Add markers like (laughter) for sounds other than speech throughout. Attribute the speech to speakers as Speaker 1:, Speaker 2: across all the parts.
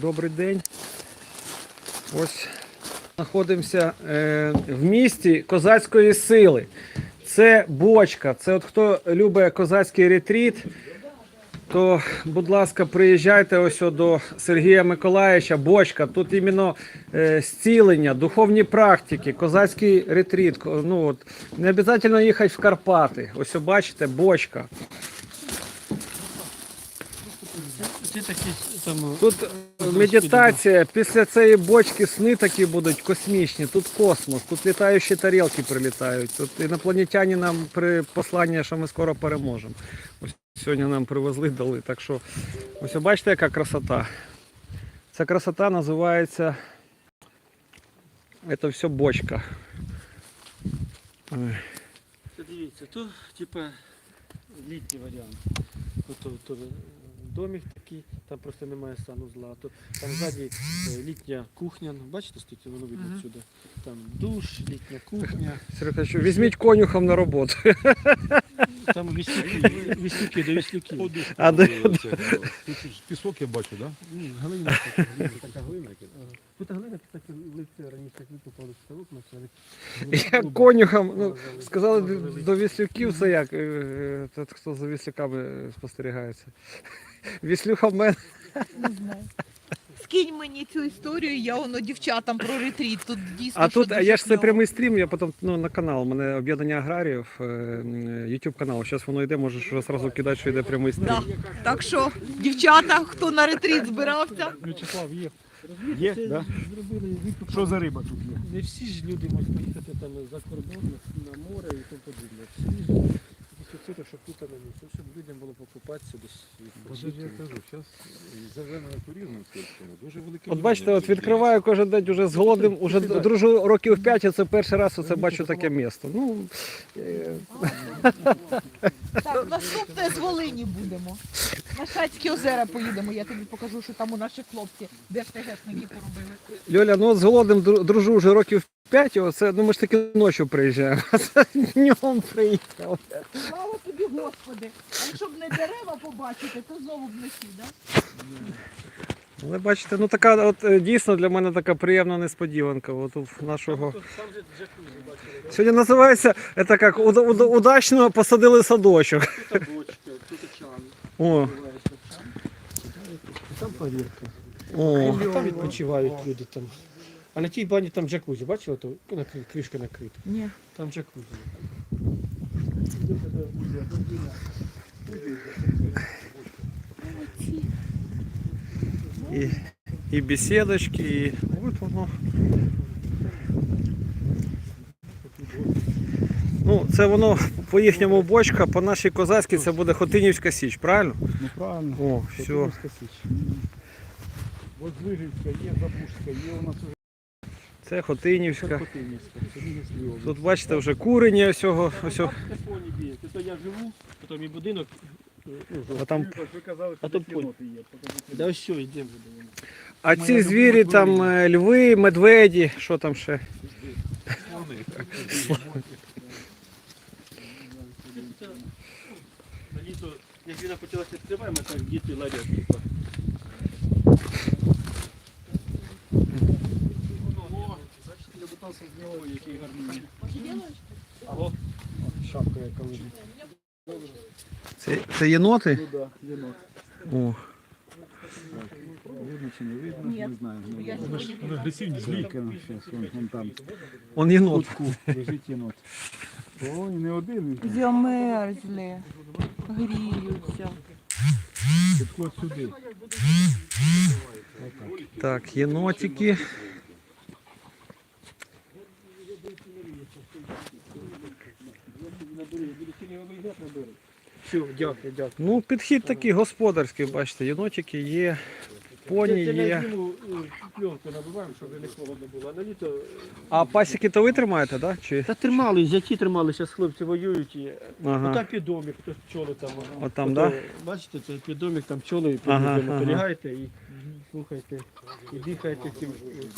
Speaker 1: Добрий день. Ось знаходимося е, в місті козацької сили. Це бочка. Це от хто любить козацький ретріт, то, будь ласка, приїжджайте ось до Сергія Миколаївича. Бочка. Тут іменно е, зцілення, духовні практики, козацький ретріт. Ну, от, не обов'язково їхати в Карпати. Ось бачите, бочка.
Speaker 2: Ці такі там
Speaker 1: Тут медитація, після цієї бочки сни такі будуть космічні. Тут космос, тут літаючі тарілки прилітають. Тут інопланетяни нам при послання, що ми скоро переможемо. Ось сьогодні нам привезли, дали. Так що ось бачите, яка красота. Ця красота називається. Це все бочка.
Speaker 2: Дивіться, то типа літній варіант. Ото, то, е, домик такий, там просто немає санузла. То, там ззаді е, літня кухня. Ну, бачите, скільки воно видно сюди. Там душ, літня кухня.
Speaker 1: Сергій, візьміть конюхам на роботу.
Speaker 2: Там віслюки, віслюки до віслюків.
Speaker 1: А де-
Speaker 3: пісок я бачу, так?
Speaker 2: Ні, Глина така, глина, така глина. Тут глина, кстати, лице раніше як викупали ставок на це.
Speaker 1: Я конюхом, ну, сказали до- до віслюків, це як? е, е, хто за віслюками спостерігається. (laughs) Віслюха в мене.
Speaker 4: Не знаю. Скинь мені цю історію, я воно дівчатам про ретріт. Тут дійсно.
Speaker 1: А
Speaker 4: що
Speaker 1: тут, а
Speaker 4: дуже
Speaker 1: я ж це
Speaker 4: кльово.
Speaker 1: прямий стрім, я потім ну, на канал. У мене об'єднання аграріїв, е, YouTube канал. Зараз воно йде, можеш вже одразу кидати, що йде прямий стрім.
Speaker 4: Да. Так що, дівчата, хто на ретріт збирався,
Speaker 2: Вячеслав є.
Speaker 3: Є,
Speaker 2: Це
Speaker 3: да?
Speaker 2: Зробили викуп.
Speaker 3: Що за риба тут є?
Speaker 2: Не всі ж люди можуть поїхати там за кордон, на- на море і тому подібне. Всі ж дефіцити, щоб тут на місці, щоб людям було покупатися десь.
Speaker 3: От я кажу, зараз зелений туризм сільському дуже великий.
Speaker 1: От бачите, от відкриваю кожен день уже з голодним, уже дружу років 5, і це перший раз оце бачу таке місто. Ну, е,
Speaker 4: так, наступне з Волині будемо. На Шацькі озера поїдемо, я тобі покажу, що там у наші хлопці ДФТГшники поробили.
Speaker 1: Льоля, ну от з голодним дружу вже років 5, оце, ну ми ж таки ночі приїжджаємо, (laughs) а це днем приїхав.
Speaker 4: Слава тобі, Господи! А якщо б не дерева побачити, то знову б вночі, да?
Speaker 1: Але бачите, ну така от е, дійсно для мене така приємна несподіванка. От у нашого. Сьогодні називається це як уда- уда- удачно посадили садочок.
Speaker 2: Тут бочка, тут чан.
Speaker 1: О,
Speaker 2: Там повірка.
Speaker 1: о.
Speaker 2: Там відпочивають люди там. А на тій бані там джакузі, бачили, то кришка накрита.
Speaker 4: Ні.
Speaker 2: Там джакузі.
Speaker 1: І, і бесідочки, і от воно. Ну, це воно по їхньому бочка, по нашій козацькій це буде Хотинівська Січ, правильно?
Speaker 3: Ну правильно.
Speaker 1: О, все.
Speaker 3: Котовська Січ. От Звижівська є, Запушська є, у нас уже
Speaker 1: Це Хотинівська. Тут бачите вже курені ось цього. Ось.
Speaker 2: Фоні біє. То я живу, потім і будинок.
Speaker 1: А, там,
Speaker 3: Ви казали,
Speaker 2: А
Speaker 3: тут є. покажіть.
Speaker 2: Да ось що, йдемо
Speaker 1: а ці звірі там е, льви, медведі, що там ще?
Speaker 2: Як війна почалася відкриваємо, так діти ладять. типа. Ого, питався з нього, який гарний. Алло, шапка яка лежить.
Speaker 1: Це, це єноти?
Speaker 3: Ну так, єнот.
Speaker 1: О.
Speaker 3: Видно чи не видно, не знаю. Ну,
Speaker 4: сьогодні
Speaker 3: Вони агресивні зліки. Вон, вон там.
Speaker 1: Он єнот.
Speaker 3: Кутку лежить єнот. Ой, не один.
Speaker 4: Замерзли, гріються.
Speaker 3: Підходь сюди.
Speaker 1: Так, єнотики.
Speaker 2: Все, дякую, дякую.
Speaker 1: Ну, підхід такий господарський, бачите, єнотики є, поні є.
Speaker 2: е, пленку набиваємо, щоб не холодно було. А на літо...
Speaker 1: А пасіки то ви тримаєте, так? Чи?
Speaker 2: Та тримали, зяті тримали, зараз хлопці воюють. І...
Speaker 1: Ага.
Speaker 2: Отак під домик, пчоли там.
Speaker 1: Отам, да?
Speaker 2: Бачите, це піддомік там пчоли,
Speaker 1: Ага,
Speaker 2: ага,
Speaker 1: ага.
Speaker 2: і слухайте, і дихайте цим.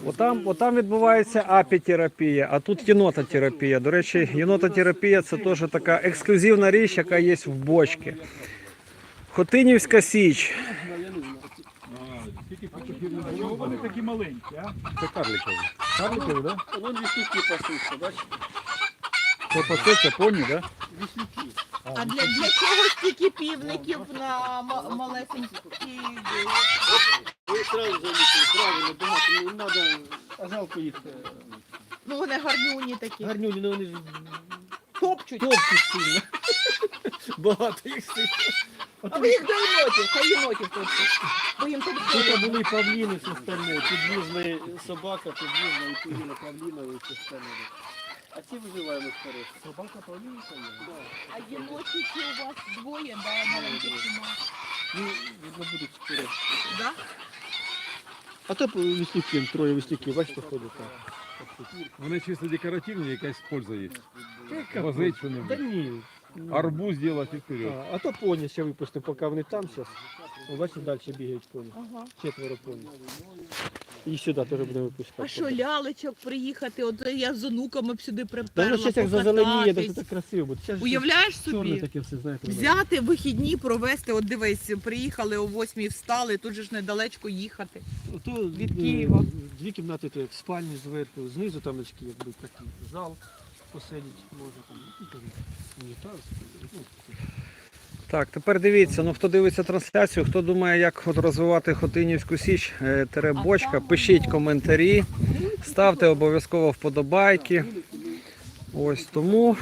Speaker 1: Отам, отам відбувається апітерапія, а тут єнототерапія. До речі, єнототерапія це теж така ексклюзивна річ, яка є в бочці. Хотинівська січ.
Speaker 3: Чого вони такі маленькі, а?
Speaker 1: Це карликові.
Speaker 3: Карликові, да?
Speaker 2: Вон віснюки пасуться, бачиш?
Speaker 3: Це пасеться поні, да?
Speaker 2: Віснюки.
Speaker 4: А для, для чого стільки півників на ма- малесенькі?
Speaker 2: Ви одразу замітили, правильно, багато, не треба, а жалко їх. е,
Speaker 4: Ну вони гарнюні такі.
Speaker 2: Гарнюні, ну вони ж
Speaker 4: Топчуть.
Speaker 2: товсті сильно. (laughs) Багато їх сильно.
Speaker 4: А ви їх до єнотів, хай єнотів топчуть. Бо їм тут
Speaker 2: Тут були павліни, все остальне, підвізна собака, підвізна і поїла павліна і все остальне. А ці виживаємо скоріше. Собака павліна є?
Speaker 4: А єноті чи у вас двоє, да, маленьких нема?
Speaker 2: Ну, видно, будуть скоро.
Speaker 4: Да?
Speaker 2: А то віснюки, троє віснюків, бачите, ходять там.
Speaker 3: Вони чисто декоративні, якась польза є. Возить що
Speaker 2: Да
Speaker 3: небудь.
Speaker 2: ні.
Speaker 3: Арбуз зробити і вперед.
Speaker 2: А, а то поні ще випустимо, поки вони там зараз. Бачите, далі бігають поні.
Speaker 4: Ага.
Speaker 2: Четверо поні. І сюди теж будемо випускати.
Speaker 4: А що, лялечок приїхати? От я з онуками б сюди
Speaker 2: Та
Speaker 4: приперла,
Speaker 2: воно як зазеленіє, так
Speaker 4: покататись.
Speaker 2: так красиво буде. Щас
Speaker 4: Уявляєш
Speaker 2: чорне
Speaker 4: собі?
Speaker 2: таке все, знаєте. воно.
Speaker 4: Взяти вихідні, провести, от дивись, приїхали о восьмій, встали, тут же ж недалечко їхати.
Speaker 2: Ото
Speaker 4: Від
Speaker 2: е,
Speaker 4: Києва.
Speaker 2: Дві кімнати, то як спальні зверху, знизу там очки, якби такий зал посидіти може там. і там унітаз, ну,
Speaker 1: Так, тепер дивіться, ну хто дивиться трансляцію, хто думає, як от розвивати Хотинівську Січ, е, тере бочка, пишіть коментарі, ставте обов'язково вподобайки. Ось тому.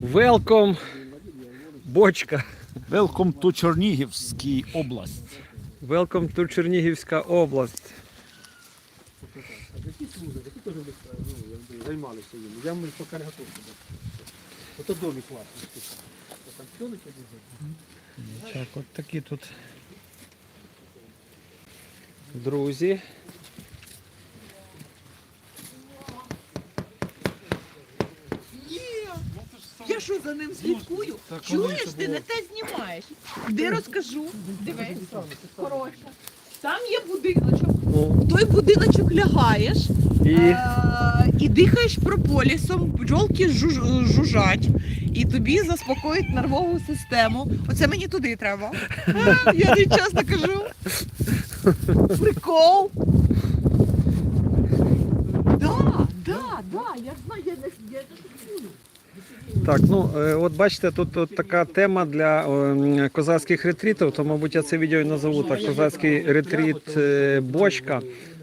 Speaker 1: Велком, бочка.
Speaker 3: Welcome to Чернігівський область.
Speaker 1: Велком to Чернігівська область.
Speaker 2: А які служби, які теж вони, ну, якби займалися їм. Я ми поки не готовий туди. Ото домик класний. слухай. Там домик один.
Speaker 1: Так, от такі тут друзі.
Speaker 4: Я що за ним слідкую? Чуєш, ти не те знімаєш. Де розкажу? Дивись, коротше. Там є будиночок. В той будиночок лягаєш
Speaker 1: і
Speaker 4: е, і дихаєш прополісом, бджолки жуж- жужжать, і тобі заспокоїть нервову систему. Оце мені туди треба. А, я тобі чесно кажу. Прикол. Да, да, да, я знаю, я не я не шуткую.
Speaker 1: Так, ну е, от бачите, тут, от така тема для козацьких ретрітів, то, мабуть, я це відео і назову так козацький ретріт е, бочка.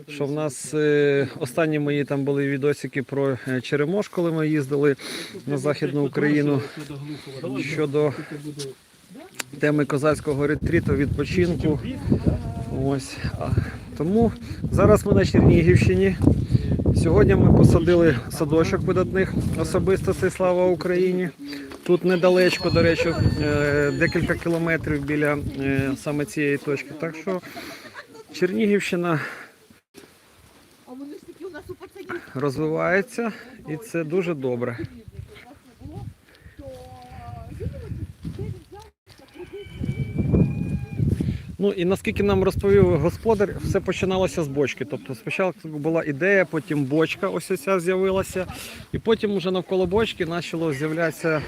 Speaker 1: Що в нас е, останні мої там були відосики про Черемош, коли ми їздили на Західну Україну щодо теми козацького ретріту, відпочинку. Ось. Тому зараз ми на Чернігівщині. Сьогодні ми посадили садочок видатних особистостей Слава Україні. Тут недалечко, до речі, е, декілька кілометрів біля е, саме цієї точки. Так що Чернігівщина розвивається і це дуже добре.
Speaker 4: було, то де він взяв
Speaker 1: Ну і наскільки нам розповів господар, все починалося з бочки. Тобто спочатку була ідея, потім бочка ось ця з'явилася, і потім вже навколо бочки почало з'являтися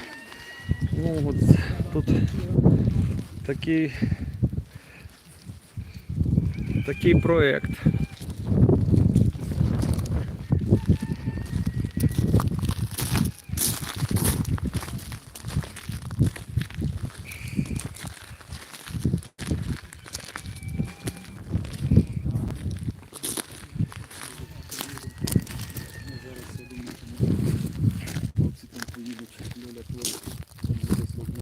Speaker 1: ну, от, тут такий, такий проєкт.